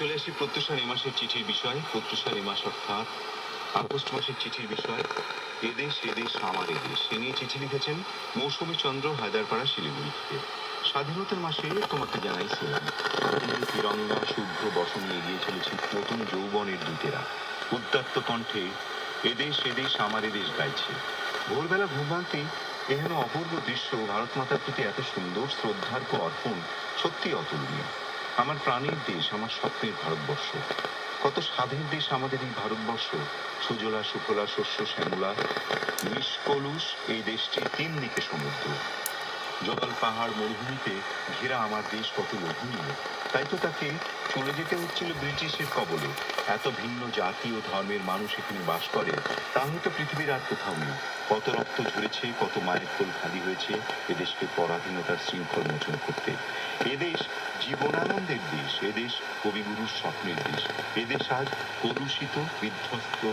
চলে আসি প্রত্যুষার এ মাসের চিঠির বিষয় প্রত্যুষার এ মাস অর্থাৎ আগস্ট মাসের চিঠির বিষয়। এদেশ এদেশ, আমার এদেশ। সে নিয়ে চিঠি লিখেছেন মৌসুমী চন্দ্র, হায়দারপাড়া, শিলিগুড়ি থেকে। স্বাধীনতার মাসে তোমাকে জানাইছিলাম তিরঙ্গা শুভ্র বসন এগিয়ে চলেছে নতুন যৌবনের দূতেরা উদ্যাত্ত কণ্ঠে এদেশ এদেশ, আমার এদেশ গাইছে। ভোরবেলা ঘুমভান্তি এহেন অপূর্ব দৃশ্য। ভারত মাতার প্রতি এত সুন্দর শ্রদ্ধার্ঘ অর্পণ সত্যি অতুলনীয়। আমার প্রাণের দেশ, আমার স্বপ্নের ভারতবর্ষ। কত স্বাধীন দেশ আমাদের এই ভারতবর্ষ। সুজলা, সুফলা, শস্য, শ্যামলা নিষ্কলুষ এই দেশটি তিন দিকে সমুদ্র। জল পাহাড়, মরুভূমিতে ঘেরা আমার দেশ কত লোভনীয়। তাই তো তাকে চলে যেতে হচ্ছিল ব্রিটিশের কবলে। এত ভিন্ন জাতি ও ধর্মের মানুষ এখানে বাস করে তা হয়তো পৃথিবীর আর কোথাও নেই। কত রক্ত ঝরেছে, কত মায়ের কোল খালি হয়েছে, এদেশকে পরাধীনতার শৃঙ্খল মোচন করতে। এদেশ জীবনানন্দের দেশ, এদেশ কবিগুরুর স্বপ্নের দেশ। এদেশ আজ কলুষিত, বিধ্বস্ত,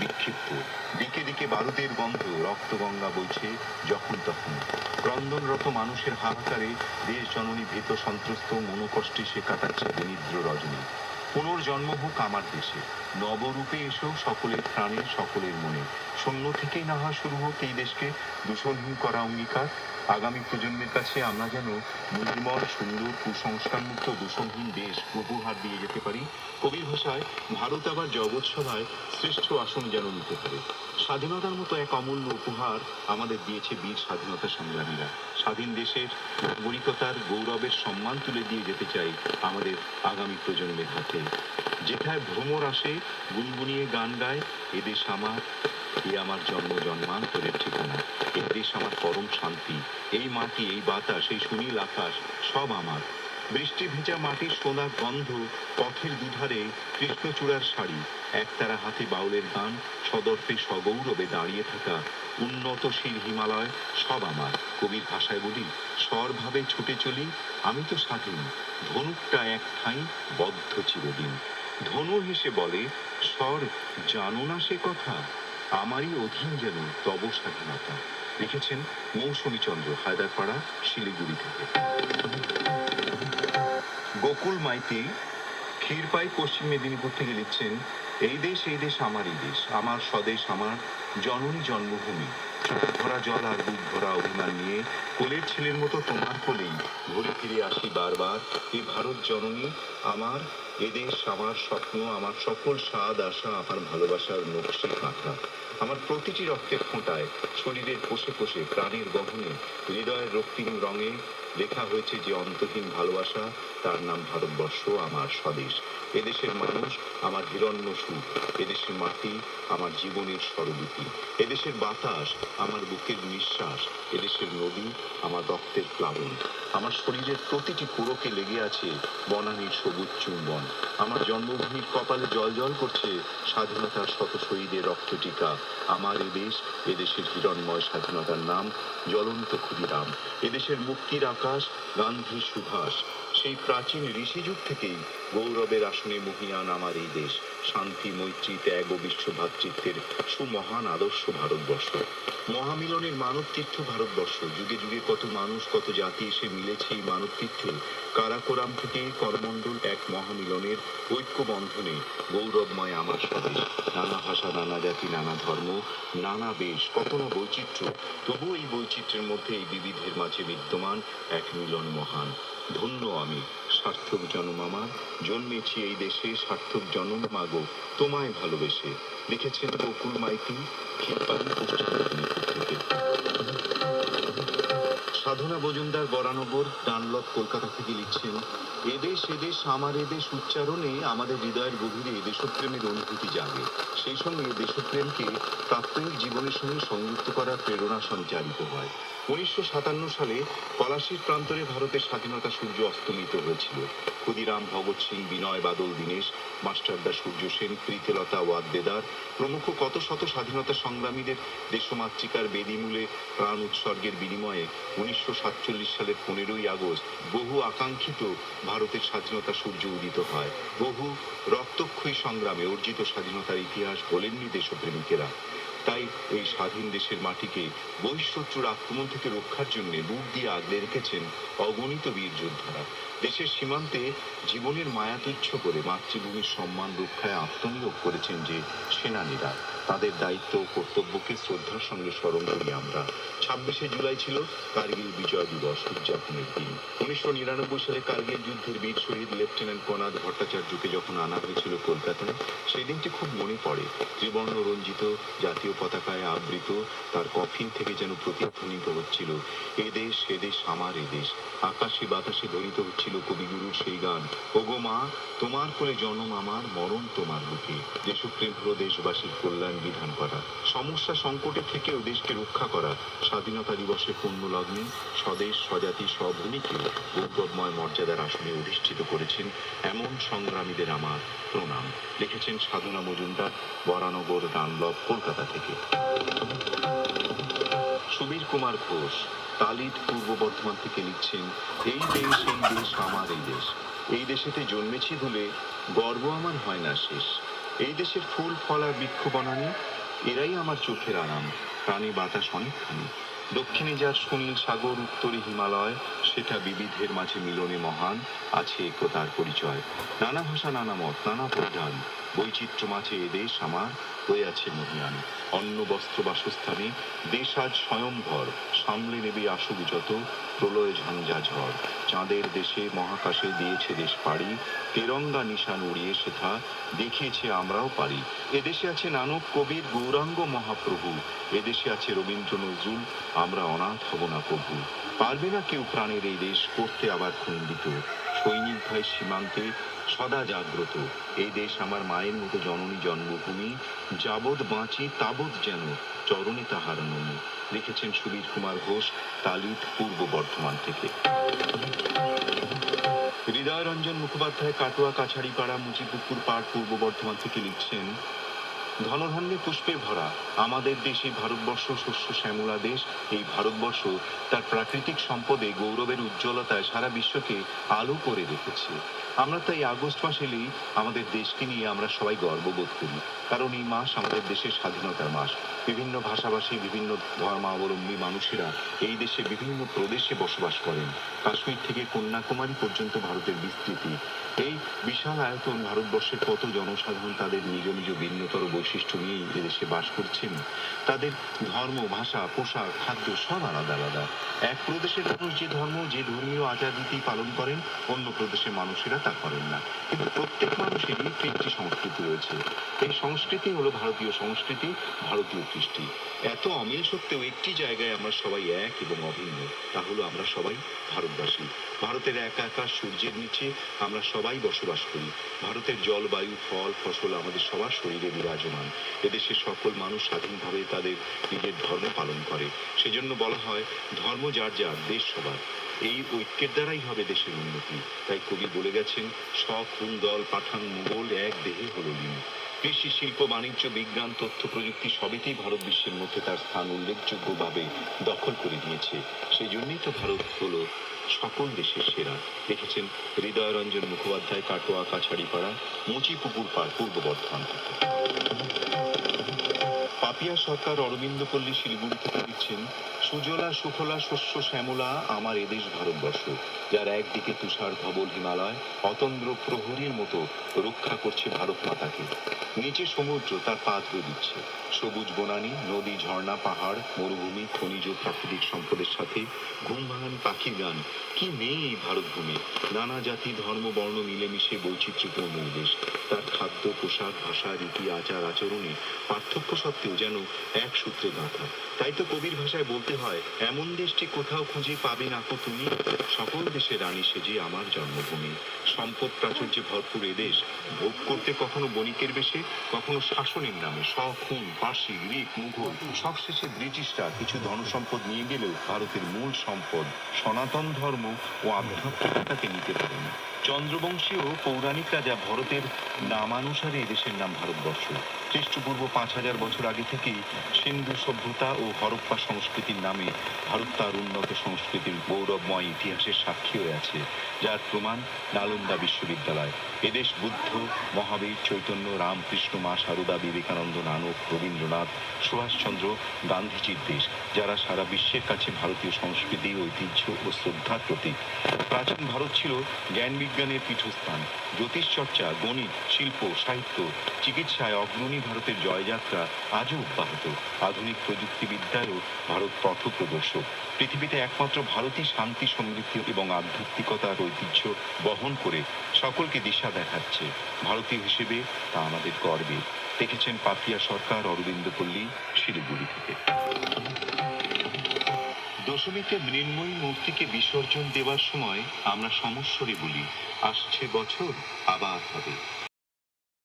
বিক্ষিপ্ত। দিকে দিকে বারুদের গন্ধ, রক্তগঙ্গা বইছে যখন তখন। ক্রন্দনরত মানুষের হাহাকারে দেশ জননী ভীত সন্ত্রস্ত, মনোকষ্টে সে কাটাচ্ছে দরিদ্র রজনী। পুনর্জন্ম হোক আমার দেশে। নবরূপে এসো সকলের প্রাণে, সকলের মনে। শূন্য থেকেই নাহা শুরু হোক এই দেশকে। দূষণহীন করা অঙ্গীকার। আগামী প্রজন্মের কাছে আমরা যেন নির্মল সুন্দর কুসংস্কার মুক্ত দূষণহীন দেশ উপহার দিয়ে যেতে পারি, কবির ভাষায় ভারত আবার জগৎ সভায় শ্রেষ্ঠ আসন যেন নিতে পারে। স্বাধীনতার মতো এক অমূল্য উপহার আমাদের দিয়েছে বীর স্বাধীনতা সংগ্রামীরা। স্বাধীন দেশের নাগরিকতার গৌরবের সম্মান তুলে দিয়ে যেতে চাই আমাদের আগামী প্রজন্মের হাতে। যেথায় ভ্রমর আসে, গুনগুনিয়ে গান গায় এদেশ আমার এ আমার জন্ম জন্মান্তরের ঠিকানা। এ দেশ আমার পরম শান্তি। এই মাটি, এই বাতাস, এই সুনীল আকাশ, সব আমার। বৃষ্টি ভেজা মাটির সোনার গন্ধ, পথের দুধারে কৃষ্ণচূড়ার শাড়ি। একতারা হাতে বাউলের গান, সদর্পে সগৌরবে দাঁড়িয়ে থাকা উন্নত শির হিমালয়, সব আমার। কবির ভাষায় বলি, স্বরভাবে ছুটে চলি, আমি তো স্বাধীন। ধনুকটা এক ঠাঁই, বদ্ধ চিরদিন। ধনু হেসে বলে, স্বর, জানো না সে কথা? আমারই অধীন যেন তব স্বাধীনতা লিখেছেন মৌসুমী চন্দ্র হায়দারপাড়া, শিলিগুড়ি থেকে। গোকুল মাইতি, ক্ষীরপাই পশ্চিম মেদিনীপুর থেকে লিখছেন, এই দেশ এই দেশ, আমারই দেশ। আমার স্বদেশ, আমার জননী জন্মভূমি। ভরা জল আর বুক ভরা অভিমান নিয়ে কোলের ছেলের মতো তোমার কোলেই ঘুরে ফিরে আসি বারবার। এই ভারত জননী, আমার এদেশ আমার স্বপ্ন, আমার সকল স্বাদ, আশা, আমার ভালোবাসার নকশি কাঁথা। আমার প্রতিটি রক্তের ফোঁটায়, শরীরের কোষে কোষে, প্রাণের গহনে, হৃদয়ের রক্তিম রঙে লেখা হয়েছে যে অন্তহীন ভালোবাসা তার নাম ভারতবর্ষ, আমার স্বদেশ। এদেশের মানুষ আমার হিরণ্য সুখ, এদেশের মাটি আমার জীবনের স্বরলিপি। এদেশের বাতাস আমার বুকের নিঃশ্বাস, এদেশের নদী আমার রক্তের প্লাবন। আমার শরীরের প্রতিটি পুরকে লেগে আছে বনানীর সবুজ চুম্বন। আমার জন্মভূমির কপালে জল জল করছে স্বাধীনতার শত শহীদের রক্ত টিকা। আমার এদেশ এদেশের হিরণময় স্বাধীনতার নাম জ্বলন্ত ক্ষুদিরাম। এদেশের মুক্তির আকাশ গান্ধী সুভাষ। সেই প্রাচীন ঋষিযুগ থেকেই গৌরবের আসনে মহিয়ান আমার এই দেশ। শান্তি, মৈত্রী, ত্যাগ ও বিশ্ব ভ্রাতৃত্বের সুমহান আদর্শ ভারতবর্ষ। মহামিলনের মানব তীর্থ ভারতবর্ষ। যুগে যুগে কত মানুষ, কত জাতি এসে মিলেছে এই মানব তীর্থে কারাকোরাম থেকে করমণ্ডল এক মহামিলনের ঐক্য বন্ধনে গৌরবময় আমার স্বদেশ। নানা ভাষা, নানা জাতি, নানা ধর্ম, নানা বেশ কত না বৈচিত্র্য। তবু এই বৈচিত্র্যের মধ্যে এই বিবিধের মাঝে বিদ্যমান এক মিলন মহান। ধন্য আমি, সার্থক জনম আমার জন্মেছি এই দেশে, সার্থক জনম মাগো। তোমায় ভালোবেসে লিখেছেন বকুল মাইতি সাধনা মজুমদার বরানগর ডানলপ কলকাতা থেকে লিখছেন এদেশ এদেশ আমার এদেশ উচ্চারণে আমাদের হৃদয়ের গভীরে দেশপ্রেমের অনুভূতি জাগে। সেই সঙ্গে দেশপ্রেমকে প্রাত্যহিক জীবনের সঙ্গে সংযুক্ত করার প্রেরণা সঞ্চারিত হয়। উনিশশো সাতান্ন সালে পলাশির প্রান্তরে ভারতের স্বাধীনতা সূর্য অস্তমিত হয়েছিল। ক্ষুদিরাম, ভগৎ সিং, বিনয় বাদল, দীনেশ মাস্টারদা সূর্য সেন, প্রীতিলতা ওয়াদ্দেদার প্রমুখ কত শত স্বাধীনতা সংগ্রামীদের দেশমাতৃকার বেদিমূলে প্রাণ উৎসর্গের বিনিময়ে উনিশশো সাতচল্লিশ সালের পনেরোই আগস্ট বহু আকাঙ্ক্ষিত ভারতের স্বাধীনতা সূর্য উদিত হয়। বহু রক্তক্ষয়ী সংগ্রামে অর্জিত স্বাধীনতার ইতিহাস বলেননি দেশপ্রেমিকেরা। তাই এই স্বাধীন দেশের মাটিকে বহিঃশত্রুর আক্রমণ থেকে রক্ষার জন্য বুক দিয়ে আগলে রেখেছেন অগণিত বীর যোদ্ধারা। দেশের সীমান্তে জীবনের মায়া তুচ্ছ করে মাতৃভূমির সম্মান রক্ষায় আত্মনিয়োগ করেছেন যে সেনানীরা। তাদের দায়িত্ব ও কর্তব্যকে শ্রদ্ধার সঙ্গে স্মরণ করি আমরা। ছাব্বিশে জুলাই ছিল কার্গিল বিজয় দিবস উদযাপনের দিন। উনিশশো নিরানব্বই সালে কার্গিল যুদ্ধের বীর শহীদ লেফটেন্যান্ট কনাদ ভট্টাচার্যকে যখন আনা হয়েছিল কলকাতায়, সেই দিনটি খুব মনে পড়ে। ত্রিবর্ণ রঞ্জিত জাতীয় পতাকায় আবৃত, তার কফিন থেকে যেন প্রতিধ্বনিত হচ্ছিল, এ দেশ এ দেশ, আমার এ দেশ। আকাশে বাতাসে ধ্বনিত হচ্ছিল কবিগুরুর সেই গান, ওগো মা, তোমার কোলে জন্ম আমার, মরণ তোমার বুকে। দেশপ্রেম হলো দেশবাসীর কল্যাণ বিধান করা, সমস্যা সংকটে থেকেও দেশকে রক্ষা করা, স্বাধীনতা দিবসে পূর্ণ লগ্নে স্বদেশ, স্বজাতি, স্বভূমিকে গৌরবময় মর্যাদার আসনে অধিষ্ঠিত করেছেন এমন সংগ্রামীদের আমার প্রণাম। লিখেছেন সাধনা মজুমদার, বরানগর ডানলভ কলকাতা থেকে। সুবীর কুমার ঘোষ তালিদ পূর্ব বর্ধমান থেকে লিখছেন, এই দেশ এই দেশ, আমার এই দেশ। এই দেশেতে জন্মেছি বলে গর্ব আমার হয় না শেষ। এই দেশের ফুল, ফল আর বৃক্ষ বনানি, এরাই আমার চোখের আরাম প্রাণী বাতাস অনেকখানি। দক্ষিণে যার সুনীল সাগর, উত্তরে হিমালয়, সেটা বিবিধের মাঝে মিলনে মহান, আছে একতার পরিচয়। নানা ভাষা, নানা মত, নানা প্রধান। বৈচিত্র্য মাঝে এ দেশ আমার, হয়ে আছে মহিয়ান। অন্ন, বস্ত্র, বাসস্থানে দেশ আজ স্বয়ংভর। সামলে নেবে আসুক যত প্রলয় ঝঞ্ঝা ঝড়। চাঁদের দেশে মহাকাশে দিয়েছে দেশ পাড়ি। তেরঙ্গা নিশান উড়িয়ে সেথা দেখিয়েছে আমরাও পারি। এদেশে আছে নানক কবির গৌরাঙ্গ মহাপ্রভু। এদেশে আছে রবীন্দ্র নজরুল। আমরা অনাথ হব না প্রভু। পারবে না কেউ প্রাণের এই দেশ। করতে আবার খণ্ডিত। সৈনিক ভাই সীমান্তে সদা জাগ্রত। এই দেশ আমার মায়ের মতো জননী জন্মভূমি। যাবৎ বাঁচি, তাবৎ যেন চরণে তাহার নমি। লিখেছেন সুবীর কুমার ঘোষ, তালিত পূর্ব বর্ধমান থেকে। হৃদয় রঞ্জন মুখোপাধ্যায় কাটোয়া কাছাড়িপাড়া মুচিপুকুর পাড় পূর্ব বর্ধমান থেকে লিখছেন ধনধান্যে পুষ্পে ভরা আমাদের দেশে ভারতবর্ষ শস্য শ্যামলা দেশ। এই ভারতবর্ষ তার প্রাকৃতিক সম্পদে গৌরবের উজ্জ্বলতায় সারা বিশ্বকে আলো করে রেখেছে। আমরা তাই আগস্ট মাস এলেই আমাদের দেশকে নিয়ে আমরা সবাই গর্ববোধ করি। কারণ এই মাস আমাদের দেশের স্বাধীনতার মাস। বিভিন্ন ভাষাভাষী, বিভিন্ন ধর্মাবলম্বী মানুষেরা এই দেশে বিভিন্ন প্রদেশে বসবাস করেন। কাশ্মীর থেকে কন্যাকুমারী পর্যন্ত ভারতের বিস্তৃতি। এই বিশাল আয়তন ভারতবর্ষের কত জনসাধারণ তাদের নিজ নিজ ভিন্নতর বৈশিষ্ট্য নিয়ে এদেশে বাস করছেন? তাদের ধর্ম, ভাষা, পোশাক, খাদ্য সব আলাদা আলাদা। এক প্রদেশের মানুষ যে ধর্ম, যে ধর্মীয় আচার রীতি পালন করেন, অন্য প্রদেশের মানুষেরা তা করেন না। কিন্তু প্রত্যেক মানুষেরই একটি সংস্কৃতি রয়েছে। এই সংস্কৃতি হলো ভারতীয় সংস্কৃতি, ভারতীয় কৃষ্টি এত অমিল সত্ত্বেও একটি জায়গায় আমরা সবাই এক এবং অভিন্ন। তা হলো আমরা সবাই ভারতবাসী। ভারতের এক আকাশ সূর্যের নিচে আমরা সবাই বসবাস করি। ভারতের জলবায়ু ফল, ফসল আমাদের সবার শরীরে বিরাজমান। এদেশের সকল মানুষ স্বাধীনভাবে তাদের নিজের ধর্ম পালন করে। সেজন্য বলা হয়, ধর্ম যার যার, দেশ সবার। এই ঐক্যের দ্বারাই হবে দেশের উন্নতি। তাই কবি বলে গেছেন সব দল, পাঠান, মুঘল, এক দেহে হল কৃষি, শিল্প, বাণিজ্য, বিজ্ঞান, তথ্য প্রযুক্তি সবেতেই ভারত বিশ্বের মধ্যে তার স্থান উল্লেখযোগ্যভাবে দখল করে নিয়েছে সেই জন্যই তো ভারত হলো সকল দেশের সেরা। দেখেছেন হৃদয় রঞ্জন মুখোপাধ্যায়, কাটোয়া, কাছাড়িপাড়া মুচি পুকুর পাড় পূর্ব বর্ধমান থেকে। পাপিয়া সরকার অরবিন্দ পল্লী শিলিগুড়ি থেকে দিচ্ছেন সুজলা, সুফলা, শস্য, শ্যামলা, আমার এদেশ ভারতবর্ষ। যার একদিকে তুষার ধবল হিমালয়, অতন্দ্র প্রহরীর মতো রক্ষা করছে ভারত মাতাকে। নিচে সমুদ্র, তার পা ধুয়ে দিচ্ছে। সবুজ বনানি, নদী, ঝর্ণা, পাহাড়, মরুভূমি, খনিজ প্রাকৃতিক সম্পদের সাথে ঘুম ভাঙানি পাখির গান কি নেই এই ভারতভূমি? নানা জাতি, ধর্ম, বর্ণ, মিলেমিশে বৈচিত্র্যপূর্ণ দেশ তার খাদ্য, পোশাক, ভাষা, রীতি, আচার, আচরণে পার্থক্য সত্ত্বেও যেন এক সূত্রে গাঁথা। তাই তো কবির ভাষায় বলতে হয়, এমন দেশটি কোথাও খুঁজে পাবে না তুমি? সকল দেশে রানী সেজে আমার জন্মভূমি। সম্পদ প্রাচুর্যে ভরপুর এদেশ ভোগ করতে কখনো বণিকের বেশে, কখনো শাসনের নামে। খুন পার্সি গ্রিক মুঘল, সবশেষে ব্রিটিশরা কিছু ধনসম্পদ নিয়ে গেলেও ভারতের মূল সম্পদ সনাতন ধর্ম ও আধ্যাত্মিকতাকে নিতে পারেন। চন্দ্রবংশীয় পৌরাণিক রাজা ভরতের নামানুসারে এদেশের নাম ভারতবর্ষ। খ্রিস্টপূর্ব পাঁচ হাজার বছর আগে থেকেই সিন্ধু সভ্যতা ও হরপ্পা সংস্কৃতির নামে ভারত তার উন্নত সংস্কৃতির গৌরবময় ইতিহাসের সাক্ষী হয়ে আছে, যার প্রমাণ নালন্দা বিশ্ববিদ্যালয়। এদেশ বুদ্ধ, মহাবীর চৈতন্য, রামকৃষ্ণ, মা সারদা বিবেকানন্দ, নানক রবীন্দ্রনাথ, সুভাষচন্দ্র গান্ধীজির দেশ, যারা সারা বিশ্বের কাছে ভারতীয় সংস্কৃতি, ঐতিহ্য ও শ্রদ্ধার প্রতীক। প্রাচীন ভারত ছিল জ্ঞান বিজ্ঞানের পীঠস্থান। জ্যোতিষচর্চা গণিত, শিল্প, সাহিত্য, চিকিৎসায় অগ্রণী ভারতের জয়যাত্রা আজও অব্যাহত। আধুনিক প্রযুক্তিবিদ্যায়ও ভারত পথপ্রদর্শক পৃথিবীতে একমাত্র ভারতই শান্তি, সমৃদ্ধি এবং আধ্যাত্মিকতার ঐতিহ্য বহন করে সকলকে দিশা দেখাচ্ছে। ভারতীয় হিসেবে তা আমাদের গর্বে। দেখেছেন পাপিয়া সরকার, অরবিন্দ পল্লী, শিলিগুড়ি থেকে। দশমীতে মৃন্ময়ী মূর্তিকে বিসর্জন দেওয়ার সময় আমরা সমস্বরে বলি আসছে বছর আবার হবে।